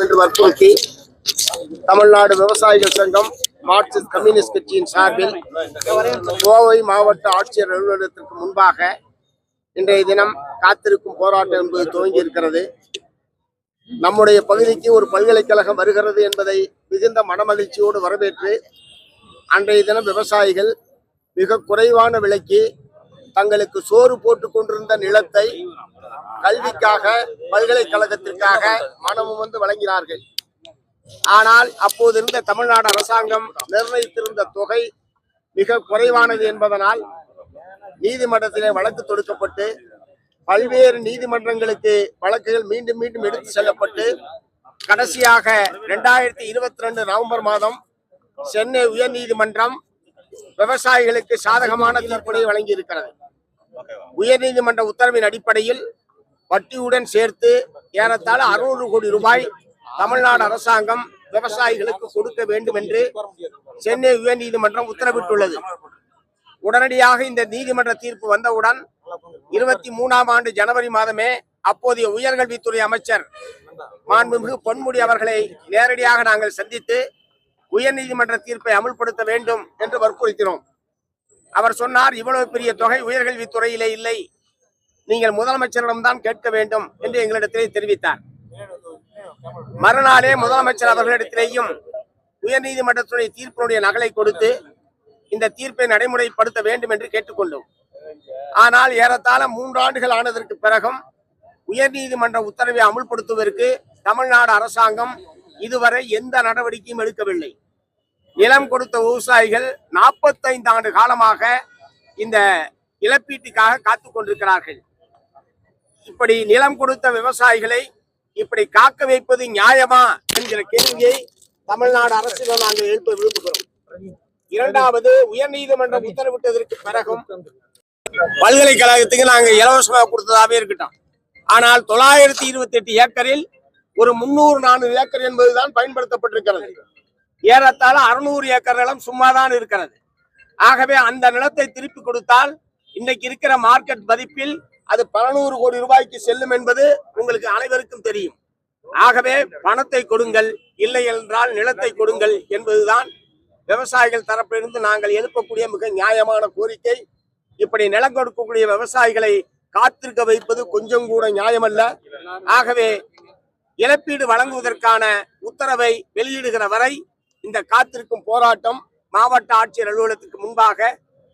என்று வற்புறுத்தி தமிழ்நாடு விவசாயிகள் சங்கம் மார்க்சிஸ்ட் கம்யூனிஸ்ட் கட்சியின் சார்பில் கோவை மாவட்ட ஆட்சியர் அலுவலகத்திற்கு முன்பாக இன்றைய தினம் காத்திருக்கும் போராட்டம் என்பது துவங்கி இருக்கிறது. நம்முடைய பகுதிக்கு ஒரு பல்கலைக்கழகம் வருகிறது என்பதை மிகுந்த மனமகிழ்ச்சியோடு வரவேற்று அன்றைய தினம் விவசாயிகள் மிக குறைவான விலைக்கு தங்களுக்கு சோறு போட்டு கொண்டிருந்த நிலத்தை கல்விக்காக பல்கலைக்கழகத்திற்காக மனமும் வந்து வழங்கினார்கள். ஆனால் அப்போது இருந்த தமிழ்நாடு அரசாங்கம் நிர்ணயித்திருந்த தொகை மிக குறைவானது என்பதனால் நீதிமன்றத்திலே வழக்கு தொடுக்கப்பட்டு பல்வேறு நீதிமன்றங்களுக்கு வழக்குகள் மீண்டும் மீண்டும் எடுத்து செல்லப்பட்டு கடைசியாக இரண்டாயிரத்தி இருபத்தி ரெண்டு நவம்பர் மாதம் சென்னை உயர் நீதிமன்றம் விவசாயிகளுக்கு சாதகமான தீர்ப்பினை வழங்கி இருக்கிறது உயர்நீதிமன்ற உத்தரவின் அடிப்படையில் வட்டியுடன் சேர்த்து ஏறத்தாழ அறுநூறு கோடி ரூபாய் தமிழ்நாடு அரசாங்கம் விவசாயிகளுக்கு கொடுக்க வேண்டும் என்று சென்னை உயர்நீதிமன்றம் உத்தரவிட்டுள்ளது. உடனடியாக இந்த நீதிமன்ற தீர்ப்பு வந்தவுடன் இருபத்தி மூணாம் ஆண்டு ஜனவரி மாதமே அப்போதைய உயர்கல்வித்துறை அமைச்சர் மாண்புமிகு பொன்முடி அவர்களை நேரடியாக நாங்கள் சந்தித்து உயர்நீதிமன்ற தீர்ப்பை அமுல்படுத்த வேண்டும் என்று வற்புறுத்தினோம். அவர் சொன்னார் இவ்வளவு பெரிய தொகை உயர்கல்வித்துறையிலே இல்லை. நீங்கள் முதலமைச்சரிடம்தான் கேட்க வேண்டும் என்று எங்களிடத்திலே தெரிவித்தார். மறுநாளே முதலமைச்சர் அவர்களிடத்திலேயும் உயர்நீதிமன்றத்துடைய தீர்ப்பினுடைய நகலை கொடுத்து இந்த தீர்ப்பை நடைமுறைப்படுத்த வேண்டும் என்று கேட்டுக்கொண்டோம். ஆனால் ஏறத்தாழ மூன்று ஆண்டுகள் ஆனதற்கு பிறகும் உயர்நீதிமன்ற உத்தரவை அமுல்படுத்துவதற்கு தமிழ்நாடு அரசாங்கம் இதுவரை எந்த நடவடிக்கையும் எடுக்கவில்லை. நிலம் கொடுத்த விவசாயிகள் நாற்பத்தைந்து ஆண்டு காலமாக இந்த இழப்பீட்டுக்காக காத்துக் கொண்டிருக்கிறார்கள். இப்படி நிலம் கொடுத்த விவசாயிகளை இப்படி காக்க வைப்பது நியாயமா என்கிற கேள்வியை தமிழ்நாடு அரசிடம் நாங்கள் எழுப்ப விரும்புகிறோம். இரண்டாவது உயர்நீதிமன்றம் உத்தரவிட்டதற்கு பிறகும் பல்கலைக்கழகத்துக்கு நாங்க இலவசமாக கொடுத்ததாவே இருக்கட்டும். ஆனால் தொள்ளாயிரத்தி இருபத்தி எட்டு ஏக்கரில் ஒரு முன்னூறு நானூறு ஏக்கர் என்பதுதான் பயன்படுத்தப்பட்டிருக்கிறது. ஏறத்தாழ அறுநூறு ஏக்கர் நிலம் சும்மாதான் இருக்கிறது. ஆகவே அந்த நிலத்தை திருப்பி கொடுத்தால் இன்னைக்கு இருக்கிற மார்க்கெட் மதிப்பில் அது பலநூறு கோடி ரூபாய்க்கு செல்லும் என்பது உங்களுக்கு அனைவருக்கும் தெரியும். ஆகவே பணத்தை கொடுங்கள் இல்லை என்றால் நிலத்தை கொடுங்கள் என்பதுதான் விவசாயிகள் தரப்பிலிருந்து நாங்கள் எழுப்பக்கூடிய மிக நியாயமான கோரிக்கை. இப்படி நிலம் கொடுக்கக்கூடிய விவசாயிகளை காத்திருக்க வைப்பது கொஞ்சம் கூட நியாயமல்ல. ஆகவே இழப்பீடு வழங்குவதற்கான உத்தரவை வெளியிடுகிற வரை இந்த காத்திருக்கும் போராட்டம் மாவட்ட ஆட்சியர் அலுவலகத்துக்கு முன்பாக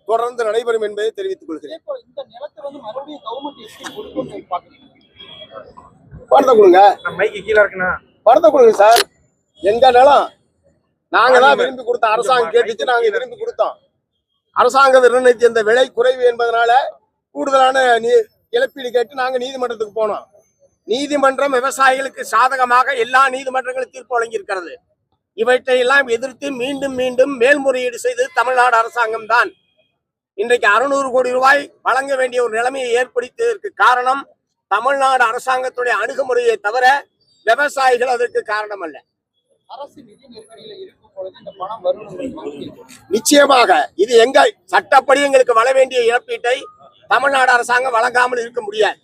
தொடர்ந்து நடைபெறும் என்பதை தெரிவித்துக் கொள்கிறேன். இப்போ இந்த நிலத்தை வந்து மறுபடியும் கவர்மெண்ட் எப்படி கொடுக்கும்னு பாக்குறீங்க பணத்தை கொடுங்க. மைக்கு கீழே இருக்குண்ணா பணத்தை கொடுங்க சார். எங்க நிலம்? நாங்க தான் விரும்பி கொடுத்தோம் அரசாங்கம் கேட்டுச்சு நாங்க விரும்பி கொடுத்தோம். அரசாங்கம் நிர்ணயித்த இந்த விலை குறைவு என்பதனால கூடுதலான நீ- இழப்பீடு கேட்டு நாங்க நீதிமன்றத்துக்கு போனோம். நீதிமன்றம் விவசாயிகளுக்கு சாதகமாக எல்லா நீதிமன்றங்களும் தீர்ப்பு வழங்கியிருக்கிறது. இவற்றை எல்லாம் எதிர்த்து மீண்டும் மீண்டும் மேல்முறையீடு செய்தது தமிழ்நாடு அரசாங்கம் தான் இன்றைக்கு அறுநூறு கோடி ரூபாய் வழங்க வேண்டிய ஒரு நிலைமையை ஏற்படுத்தியதற்கு காரணம் தமிழ்நாடு அரசாங்கத்துடைய அணுகுமுறையை தவிர விவசாயிகள் அதற்கு காரணம் அல்ல நிச்சயமாக இது எங்க சட்டப்படி எங்களுக்கு வர வேண்டிய இழப்பீட்டை தமிழ்நாடு அரசாங்கம் வழங்காமல் இருக்க முடியாது.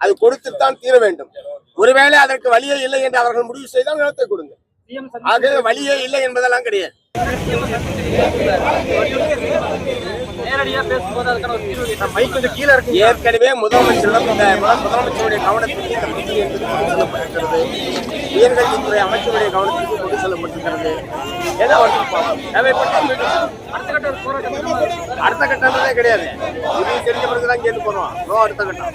அது கொடுத்துத்தான் தீர வேண்டும். ஒருவேளை அதற்கு வழியே இல்லை என்று அவர்கள் முடிவு செய்தால் நிலத்தை கொடுங்க. ஆக வழியே இல்லை என்பதெல்லாம் கிடையாது. ஏற்கனவே முதலமைச்சரிடம் முதலமைச்சருடைய கவனத்திற்கு இந்த விதி என்பது கொண்டு செல்லப்பட்டிருக்கிறது உயர்கல்வித்துறை அமைச்சருடைய கவனத்திற்கு கொண்டு செல்லப்பட்டிருக்கிறது. தேவைப்பட்டால் மீண்டும் அடுத்த கட்டமே கிடையாது. இது தெரிஞ்ச பிறகுதான் கேட்டு போறோம் அடுத்த கட்டம்.